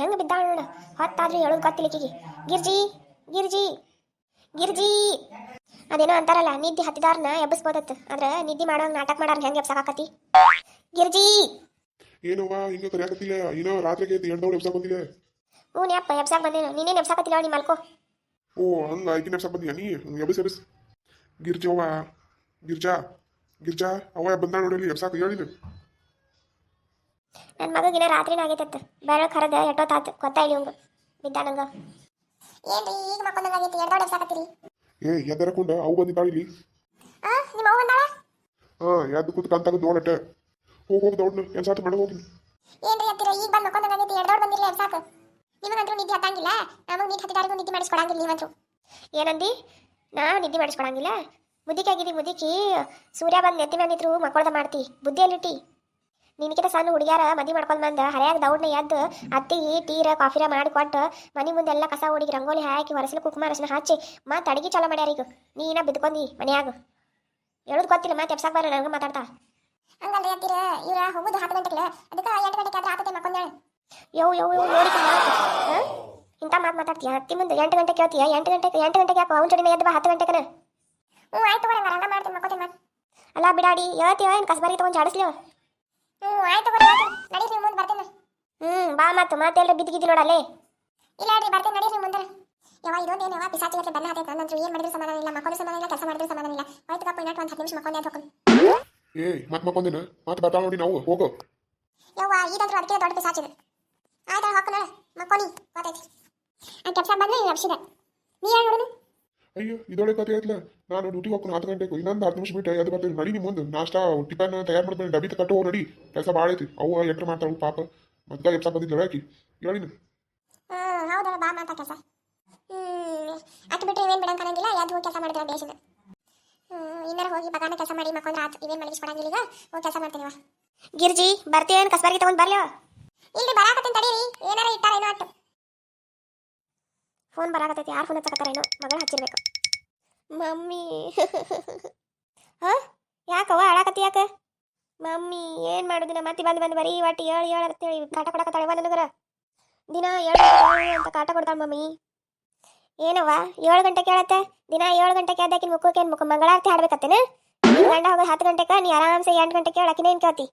ಹೆಂಗೆ ಬಿದ್ದಾಳ ನೋಡ. ಹೊತ್ತಾದ್ರೂ ಹೇಳೋದು ಗೊತ್ತಿಲ್ಲ ಈಕಿಗೆ. ಗಿರ್ಜಿ ಗಿರ್ಜಿ ಗಿರ್ಜಿ. ಅದೇನೋ ಅಂತಾರಲ್ಲ ನಿದ್ದೆ ಹತ್ತಿದಾರನ ಎಬ್ಬಿಸ್ಬೋದತ್ತು ಆದ್ರೆ ನಿದ್ದಿ ಮಾಡೋಂಗ್ ನಾಟಕ ಮಾಡಾರ ಹೆಂಗೆ ಎಬ್ಸಾಕತಿ ಗಿರ್ಜಿ. ಏನವ್ವ ಹಿಂಗ ಕರಿಯಾಕತ್ತಿಲ್ಲ. ಏನೋ ರಾತ್ರಿಗೆ ಎಂಟವ್ರು ಎಬ್ಸಾಕ್ ಬಂದಿದೆ ಹ್ಞೂ ಯಪ್ಪ ಎಬ್ಸಾಕ್ ಬಂದೇನು. ನೀನೇನು ಎಬ್ಸಾಕತ್ತಿಲ್ಲ ನೀ ಮಲ್ಕೋ. ಓ ಹಂಗ ಐಕಿನ ಎಬ್ಸಾಕ್ ಬಂದಿಯಾ ನೀ? ಎಬ್ಬಿಸ್ ಎಬ್ಬಿಸ್. ಗಿರ್ಜವ್ವ ಗಿರ್ಜಾ ಗಿರ್ಜಾ ಅವ ಬಂದ ನೋಡಿ ಎಬ್ಸಾಕ್ ಹೇಳಿನ ನನ್ನ ಮಗಗಿನ ರಾತ್ರಿನ ಆಗೈತತ್ತ. ಖರದ ಕರೆದ ತಾತ ಗೊತ್ತಾಯಿಲ್ಲ ಇವಂಗ ಬಿದ್ದ ನಂಗ ಏನ್ರಿ ಈಗ ಮಕ್ಕೊಂದಂಗಾಗೈತಿ ಎಡ್ದೋಡ್ ಸಾಕತ್ತೀರಿ ಏ ಎದ್ದರಕೊಂಡ ಅವು ಬಂದಿದ್ದಾಳ ಇಲ್ಲಿ. ಆ ನಿಮ್ಮ ಅವ್ವ ಬಂದಾಳ? ಹಾ ಎದ್ದು ಕೂತ್ ಕಂತಾಗ ನೋಡಟ್ಟೆ. ಹೋಗಿ ಹೋಗಿ ದೌಡ್ನ ಕೆಲ್ಸಾತ ಮಾಡ ಹೋಗಿ ಏನ್ರಿ ಅತ್ತಿರ ಈಗ ಬಂದು ಎರಡು ಎಡ್ದೋಡ್ ಬಂದಿರಲಿ ಸಾಕು ನಿಮಗಂತೂ ನಿದ್ದೆ ಹತ್ತಂಗಿಲ್ಲ? ನಮಗೆ ನಿದ್ದೆ ಹತ್ತಿದಾರಿಗೂ ನಿದ್ದೆ ಮಾಡಿಸ್ಕೊಡಂಗಿಲ್ಲ ನೀವಂತೂ ಏನಂದಿ? ನಾ ನಿದ್ದೆ ಮಾಡಿಸ್ಕೊಡಂಗಿಲ್ಲ. ಮುದಿಕೆ ಆಗಿದಿ ಮುದಿಕಿ. ಸೂರ್ಯ ಬಂದು ನೆತ್ತಿ ಮೇಲೆ ನಿಂತ್ರು ಮಕ್ಕಳ್ದ ಮಾಡ್ತಿ. ಬುದ್ಧಿಯಲ್ಲಿಟ್ಟಿ. ನಿನಕಿತ ಸಣ್ಣ ಹುಡುಗ್ಯಾರ ಮದಿ ಮಾಡ್ಕೊಂಡ್ ಬಂದ ಹರ್ಯಾಗ ದೌಡ್ನ ಎದ್ದು ಅತ್ತಿಗೆ ಟೀರ ಕಾಫಿರ ಮಾಡಿಕೊಟ್ಟು ಮನಿ ಮುಂದೆಲ್ಲ ಕಸ ಹುಡುಗಿ ರಂಗೋಲಿ ಹಾಕಿ ಹೊರಸಲು ಕುಕ್ಮ ಅರಸಿನ ಹಚ್ಚಿ ಮತ್ತೆ ಅಡಿಗೆ ಚಲೋ ಮಾಡ್ಯಾರ ಈಗ. ನೀನ ಬಿದ್ಕೊಂಡಿ ಮನ್ಯಾಗ. ಹೇಳೋದು ಗೊತ್ತಿಲ್ಲ ಮತ್ತೆ ಎಪ್ಸಾಕ್ ಬಾರ ನನಗೆ ಮಾತಾಡ್ತಾ. ಹಂಗಲ್ರಿ ಅತ್ತಿರ ಇವ್ರ ಹೋಗುದು ಹತ್ತು ಗಂಟೆಗೆ ಅದಕ್ಕೆ ಎಂಟು ಗಂಟೆಗೆ ಆದ್ರೆ ಆತತೆ ಮಕ್ಕೊಂದೇಳು ಯೋ ಯೋ ಯೋ ನೋಡಿ ಇಂಥ ಮಾತು ಮಾತಾಡ್ತೀಯ? ಹತ್ತಿ ಮುಂದೆ ಎಂಟು ಗಂಟೆ ಕೇಳ್ತೀಯ? ಎಂಟು ಗಂಟೆಗೆ ಎಂಟು ಗಂಟೆಗೆ ಯಾಕೆ ಅವ್ನ ಜೋಡಿನ ಎದ್ದು ಬಾ ಹತ್ತು ಗಂಟೆಗೆ ಹ್ಞೂ ಆಯ್ತು ಬರಂಗ ರಂಗ ಮಾಡ್ತೀನಿ ಮಕ್ಕೋತೀನಿ ಅಲ್ಲ ಬಿಡಾಡಿ ಹೇಳ್ತೀವ ಏನು ಕಸ್ಬಾರಿ ತೊಗೊಂಡು ಜಾಡಿಸ್ಲಿ? ಹ್ಞೂ ಆಯ್ತು ಬರ ನಡೀರಿ ಮುಂದೆ ಬರ್ತೇನೆ. ಹ್ಞೂ ಬಾ ಮಾತು ಮಾತೆಲ್ಲ ಬಿದ್ದಿಗಿದ್ದಿ ನೋಡಲ್ಲೇ? ಇಲ್ಲ ರೀ ಬರ್ತೇನೆ ನಡೀರಿ ಮುಂದೆ. ಯಾವ ಇದೊಂದು ಏನು ಯಾವ ಪಿಸಾಚಿ ಗಟ್ಲೆ ಬೆನ್ನ ನಂತರ ಏನು ಮಾಡಿದ್ರು ಸಮಾಧಾನ ಇಲ್ಲ ಮಕ್ಕಳು ಸಮಾಧಾನ ಇಲ್ಲ ಕೆಲಸ ಮಾಡಿದ್ರು ಸಮಾಧಾನ ಇಲ್ಲ. ಆಯ್ತು ಕಪ್ಪ ಇನ್ನೊಟ್ಟು ಒಂದು ಹತ್ತು ನಿಮಿಷ ಮಕ್ಕೊಂಡೆ ಅಂತ ಹೋಗ್ತೀನಿ ಏ ಮತ್ ಮಕ್ಕೊಂದಿನ? ಮತ್ತೆ ಬರ್ತಾಳ ನೋಡಿ ನಾವು ಹೋಗೋ. ಯವ್ವ ಇದಂತೂ ಅದಕ್ಕೆ ದೊಡ್ಡ ಪಿಸಾಚಿದೆ ಆಯ್ತಾ ಹಾಕೋಣ ಮಕ್ಕೋನಿ ಗೊತ್ತೈತಿ ಆ ಕೆಲಸ ಬಂದ್ರೆ ನೀನು ನೀ ಹೇಳಿ ನೋಡು ಅಯ್ಯೋ ಇದೊಳೆ ಕತೆ ಆಯ್ತಲ್ಲ. ನಾನು ಡ್ಯೂಟಿ ಹೋಗ್ತೀನಿ ಹತ್ತು ಗಂಟೆಗೆ ಇನ್ನೊಂದು ಹತ್ತು ನಿಮಿಷ ಬಿಟ್ಟು ಅದು ಬರ್ತೀನಿ ನಡಿ ನಿಮ್ಮ ಮುಂದೆ ನಾಷ್ಟಾ ಟಿಫನ್ ತಯಾರು ಮಾಡ್ತೀನಿ ಡಬ್ಬಿ ಕಟ್ಟು ಹೋಗಿ ನಡಿ. ಕೆಲಸ ಭಾಳ ಐತಿ. ಅವು ಎಂಟ್ರ್ ಮಾಡ್ತಾಳು ಪಾಪ. ಮತ್ತೆ ಎಪ್ಸ ಬಂದಿದ್ದಳು ಆಕಿ ಹೇಳಿನ ಹ್ಮ್ ಹೌದಲ್ಲ ಬಾ ಮಾತಾ ಕೆಲಸ. ಹ್ಮ್ ಅಟ್ ಬಿಟ್ರೆ ಇವೇನ್ ಬಿಡಂಗ್ ಕಾಣಂಗಿಲ್ಲ ಯಾವ್ದು ಹೋಗಿ ಕೆಲಸ ಮಾಡಿದ್ರೆ ಹ್ಮ್ ಇನ್ನರ ಹೋಗಿ ಬಗಾನ ಕೆಲಸ ಮಾಡಿ ಮಕ್ಕೊಂದ್ರೆ ಆತು ಇವೇನ್ ಮಲಗಿಸ್ಕೊಡಂಗಿಲ್ಲ ಈಗ? ಹೋಗಿ ಕೆಲಸ ಮಾಡ್ತೀನಿ ವಾ ಗಿರ್ಜಿ ಬರ್ತೀಯೇನು ಕಸ್ಬರ್ಗಿ ತಗೊಂಡ್ ಬರ್ಲಿ? ಇಲ್ಲಿ ಬರಾಕತ್ತೀನಿ ತಡೀರಿ. ಏನಾರ ಇಟ್ಟಾರ ಏನೋ ಅಟ್ಟು. ಫೋನ್ ಬರಾಕತ್ತೈತಿ, ಯಾರು ಫೋನ್ ಹಚ್ಚಕತ್ತಾರ ಏನು ಮಗಳು ಹಚ್ಚಿರ್ಬೇಕು. ಮಮ್ಮಿ. ಹಾಂ? ಯಾಕವ್ವ ಅಳಾಕತ್ತಿ ಯಾಕೆ? ಮಮ್ಮಿ, ಏನು ಮಾಡೋದು ನಮ್ಮ ಮತ್ತೆ ಬಂದು ಬಂದು ಬರೀ ಒಟ್ಟು ಏಳು ಏಳು ಅಂತೇಳಿ ಕಾಟ ಕೊಡಕತ್ತಾಳವ ನನಗರ. ದಿನ ಏಳು ಅಂತ ಕಾಟ ಕೊಡ್ತಾಳೆ ಮಮ್ಮಿ. ಏನವ್ವ, ಏಳು ಗಂಟೆ ಕೇಳತ್ತೆ? ದಿನ ಏಳು ಗಂಟೆಗೆ ಎದ್ದಾಕಿನ ಮುಖಕ್ಕೆ ಮುಖ ಮಂಗಳಾರತಿ ಹಾಡ್ಬೇಕತ್ತೇನೆ? ಗಂಡ ಹೋಗೋದು ಹತ್ತು ಗಂಟೆಗೆ ನೀ ಆರಾಮ್ಸೆ ಎಂಟು ಗಂಟೆ ಕೇಳಕ್ಕಿನ ಏನು ಕೇಳ್ತಿ?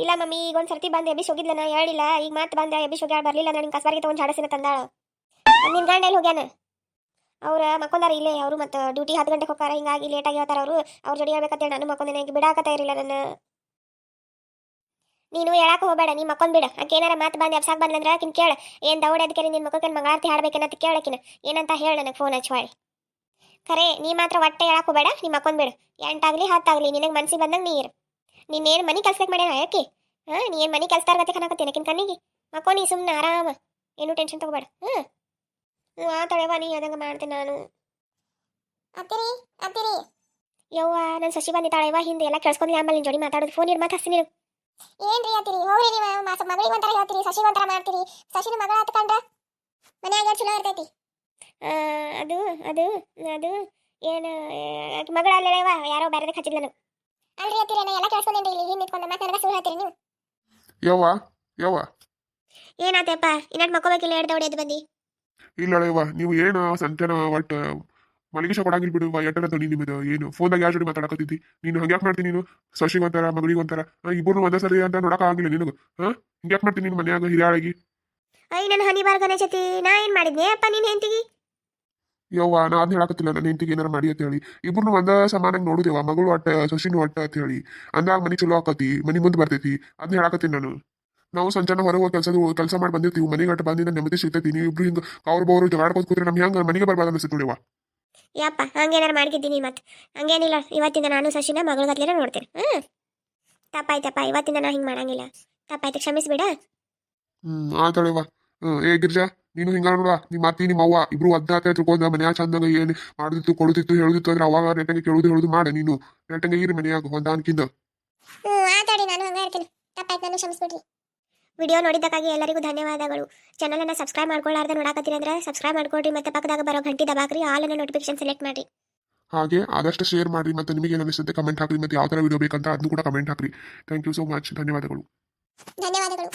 ಇಲ್ಲ ಮಮ್ಮಿ, ಈಗ ಒಂದು ಸರ್ತಿ ಬಂದು ಎಬ್ಬಿಸಿ ಹೋಗಿದ್ಲ ನಾ ಹೇಳಿಲ್ಲ, ಈಗ ಮತ್ತೆ ಬಂದೆ ಎಬ್ಬಿಸಿ ಹೋಗ್ಯಾಳ ಬರಲಿಲ್ಲ ನಾನು ನಿನ್ ಕಸ್ಬಾರಿಗೆ ತೊಗೊಂಡು ಜಾಡಸಿನ ತಂದಾಳ. ನಿನ್ ಗಂಡ ಎಲ್ಲಿ ಹೋಗ್ಯಾನ? ಅವ್ರ ಮಕ್ಕೊಂದಾರ ಇಲ್ಲೇ, ಅವರು ಮತ್ತೆ ಡ್ಯೂಟಿ ಹತ್ತು ಗಂಟೆಗೆ ಹೋಗ್ತಾರ, ಹಿಂಗಾಗಿ ಲೇಟಾಗಿ ಹೇಳ್ತಾರ ಅವರು. ಅವ್ರ ಜೋಡಿ ಹೇಳ್ಬೇಕಂತೇಳಿ ನಾನು ಮಕ್ಕೊಂದಿನ ಈಗ ಬಿಡಾಕತ ಇರಲಿಲ್ಲ ನನ್ನ. ನೀನು ಹೇಳಾಕ ಹೋಗಬೇಡ, ನೀ ಮಕ್ಕೊಂದ್ ಬಿಡ. ಆಕೆ ಏನಾರ ಮಾತು ಬಂದು, ಎಬ್ಸಾಕ್ ಅಂದ್ರೆ ಆಕಿನ ಕೇಳ. ಏನ್ ದೌಡ್ ಅದಕ್ಕೆ ನಿನ್ ಮಕ್ಕಕ್ಕೆ ಮಂಗಳಾರತಿ ಹಾಡ್ಬೇಕನ್ನತ್ತ ಕೇಳಕಿನ ಏನಂತ ಹೇಳ ನನಗೆ ಫೋನ್ ಹಚ್ಚಿ ಕರೆ ಖರೆ, ನೀ ಮಾತ್ರ ಒಟ್ಟೆ ಹೇಳಕ್ ಹೋಗಬೇಡ, ನೀ ಮಕ್ಕೊಂದ್ ಬಿಡು. ಎಂಟಾಗ್ಲಿ ಹತ್ತಾಗ್ಲಿ ನಿನಗೆ ಮನ್ಸಿಗೆ ಬಂದಂಗೆ ನೀರು. ನೀನೇನು ಮನೆ ಕೆಲ್ಸಕ್ಕೆ ಮಾಡ್ಯಾನ ಯಾಕೆ? ಹಾ, ನೀ ಏನು ಮನೆ ಕೆಲ್ಸದಾರ ಗತೆ ಕಾಣಕತ್ತೀನಿ ಆಕಿನ ಕಣ್ಣಿಗೆ? ಮಕ್ಕೋ ನೀ ಸುಮ್ಮನೆ ಆರಾಮ. ಏನು ಟೆನ್ಷನ್ ತಗೋಬೇಡ. ಹ್ಞೂ ಆ ತಳೆವ ನೀ ಅದಂಗೆ ಮಾಡ್ತೀನಿ ನಾನು. ಅತ್ತಿರಿ ಅತ್ತಿರಿ. ಯವ್ವ ನನ್ನ ಸಸಿ ಬಂದಿದ್ದಾಳೆವ ಹಿಂದೆ ಎಲ್ಲ ಕೇಳಿಸ್ಕೊಂಡ್ಲಿ ಆಮೇಲೆ ನಿನ್ ಜೋಡಿ ಮಾತಾಡೋದು. ಫೋನ್ ಇಡ್ ಮಾತಾಡ್ತೀನಿ ನೀನು ಏನ್ರಿ ಅತ್ತಿರಿ ಹೋಗ್ರಿ ನೀವು ಮಾಸ ಮಗಳಿಗೆ ಒಂಥರ ಹೇಳ್ತೀರಿ ಸಸಿ ಒಂಥರ ಮಾಡ್ತೀರಿ. ಸಸಿನ ಮಗಳ ಹತ್ಕೊಂಡ್ರ ಮನ್ಯಾಗ ಚಲೋ ಇರ್ತೈತಿ? ಅದು ಅದು ಅದು ಏನು ಮಗಳ ಅಲ್ಲೇವ ಯಾರೋ ಬೇರೆ ಹಚ್ಚಿದ್ಲ ನಾನು ಅಲ್ರಿ ಅತ್ತಿರಿ ನಾ ಎಲ್ಲ ಕೇಳಿಸ್ಕೊಂಡೇನ್ರಿ ಇಲ್ಲಿ ಹಿಂದೆ ನಿಂತ್ಕೊಂಡು ಮತ್ತೆ ನನಗೆ ಸುಳ್ಳು ಹೇಳ್ತೀರಿ ನೀವು. ಯವ್ವ ಯವ್ವ. ಏನಾತಪ್ಪ ಇನ್ನೊಂದು ಮಕ್ಕೋಬೇಕಿಲ್ಲ ಎರಡು ದೌಡಿ ಅದು ಬಂದಿ. ಇಲ್ಲಳೆವ್ವ ನೀವು ಏನು ಸಂತನ ಒಟ್ಟು ಮಲಗಿಸ ಕೊಡಂಗಿಲ್ಲ ಬಿಡು ಎಟ್ಟರ ತೊಳಿ ನಿಮ್ಮದು ಏನು? ಫೋನ್ದಾಗ ಯಾರ ಜೋಡಿ ಮಾತಾಡಕತ್ತಿದ್ದಿ? ನೀನು ಹಂಗ್ಯಾಕ್ ಮಾಡ್ತೀನಿ ನೀನು? ಸಶಿ ಒಂಥರ ಮಗಳಿಗೆ ಒಂಥರ? ಇಬ್ಬರು ಒಂದೇ ಸರಿ ಅಂತ ನೋಡಕ್ ಆಗಿಲ್ಲ ನಿನಗೆ ಹಾ? ಹಿಂಗ್ಯಾಕ್ ಮಾಡ್ತೀನಿ ನೀನು ಮನ್ಯಾಗ ಹಿರಿಯಾಳಾಗಿ? ಐ ನನ್ನ ಹನಿ ಬಾರ್ ಗಣೇಶತಿ ನಾ ಏನ್ ಮಾಡಿದ್ನೆ? ಅಪ್ಪ ನೀನ್ ಹೆಂತಿಗಿ ಯವ್ವ ನಾ ಅದ್ ಹೇಳಕತ್ತಿಲ್ಲ ನನ್ನ ಹೆಂತಿಗೆ ಏನಾರ ಮಾಡಿ ಅಂತ ಹೇಳಿ. ಇಬ್ಬರು ಒಂದ ಸಮಾನಾಗಿ ನೋಡುದೇವ ಮಗಳು ಒಟ್ಟ ಸಶಿನು ಒಟ್ಟ ಅಂತ ಹೇಳಿ. ಅಂದಾಗ ಮನಿ ಚಲೋ ಆಕತಿ ಮನಿ ಮುಂದೆ ಬರ್ತೈತಿ ಅದ್ನ ಹೇಳಕತ್ತೀನಿ ನಾನು. ನಾವು ಸಂಜಾನ ಹೊರಗೆ ಕೆಲಸ ಕೆಲಸದ ಕೆಲಸ ಮಾಡಿ ಬಂದಿರ್ತೀವಿ ಮನೆಗೆ ಗಟ್ಟ ಬಂದಿಂದ ನೆಮ್ಮದಿ ಸಿಗ್ತೈತಿ ನೀವು ಇಬ್ರು ಹಿಂಗೆ ಅವ್ರ ಬೋರು ಜಗಾಡ್ಕೊತ ಕೂತ್ರೆ ನಮ್ಗೆ ಹೆಂಗೆ ಮನೆಗೆ ಬರ್ಬಾರ್ದು ಅನಿಸುತ್ತೆ ನೋಡಿವ ಯಪ್ಪ ಹಂಗೇನಾರ ಮಾಡ್ಕಿದ್ದೀನಿ ಮತ್ತೆ. ಹಂಗೇನಿಲ್ಲ ಇವತ್ತಿಂದ ನಾನು ಸಶಿನ ಮಗಳ ಗತ್ಲೆನ ನೋಡ್ತೇನೆ. ಹ್ಞೂ ತಪ್ಪಾಯ್ತಪ್ಪ ಇವತ್ತಿಂದ ನಾ ಹಿಂಗೆ ಮಾಡಂಗಿಲ್ಲ. ತಪ್ಪಾಯ್ತು ಕ್ಷಮಿಸ್ಬೇಡ. ಹ್ಮ್ ಆತಳೆವ ಹ್ಮ್ ಏ ಗಿರ್ಜಾ ನೀನು ಹಿಂಗ ನೋಡುವ ನಿಮ್ಮ ಅತ್ತಿ ನಿಮ್ಮ ಅವ್ವ ಇಬ್ರು ಅದ್ನಾತ ತಿಳ್ಕೊಂಡ ಮನ್ಯಾಗ ಚಂದಾಗ ಏನು ಮಾಡ್ದಿತ್ತು ಕೊಡುದಿತ್ತು ಹೇಳುದಿತ್ತು ಅಂದ್ರೆ ಅವಾಗ ನೆಟ್ಟಂಗೆ ಕೇಳುದು ಹೇಳುದು ಮಾಡ ನೀನು. ನೆಟ್ಟಂಗೆ ಇರಿ ಮನ್ಯಾಗ ಹೊಂದಾನ್ಕಿಂದ ಹ್ಞೂ ಆತಾಡಿ ನಾನು ಹಂಗ ಇರ್ತೀನಿ ತಪ್ಪಾಯ್ತು ನಾನು ಕ್ಷಮಿಸ್ಬಿಡ್ರಿ ವಿಡಿಯೋ ನೋಡಿದ್ದಕ್ಕಾಗಿ ಎಲ್ಲರಿಗೂ ಧನ್ಯವಾದಗಳು. ಚಾನಲನ್ನು ಸಬ್ಸ್ಕ್ರೈಬ್ ಮಾಡ್ಕೊಳ್ಳಾರ್ದೆ ನೋಡಾಕತ್ತೀರಿ ಅಂದ್ರೆ ಸಬ್ಸ್ಕ್ರೈಬ್ ಮಾಡ್ಕೊಳ್ರಿ ಮತ್ತೆ ಪಕ್ಕದಾಗ ಬರೋ ಗಂಟೆ ದಬಾಕ್ರಿ ಆಲ್ ಅನ್ನ ನೋಟಿಫಿಕೇಶನ್ ಸೆಲೆಕ್ಟ್ ಮಾಡ್ರಿ. ಹಾಗೆ ಆದಷ್ಟು ಶೇರ್ ಮಾಡಿ ಮತ್ತೆ ನಿಮಗೆ ಅನಿಸುತ್ತೆ ಕಮೆಂಟ್ ಹಾಕ್ರಿ ಮತ್ತೆ ಯಾವ ಥರ ವಿಡಿಯೋ ಬೇಕಂತ ಅದನ್ನು ಕೂಡ ಕಮೆಂಟ್ ಹಾಕ್ರಿ. ಥ್ಯಾಂಕ್ ಯು ಸೋ ಮಚ್ ಧನ್ಯವಾದಗಳು. ಧನ್ಯವಾದಗಳು.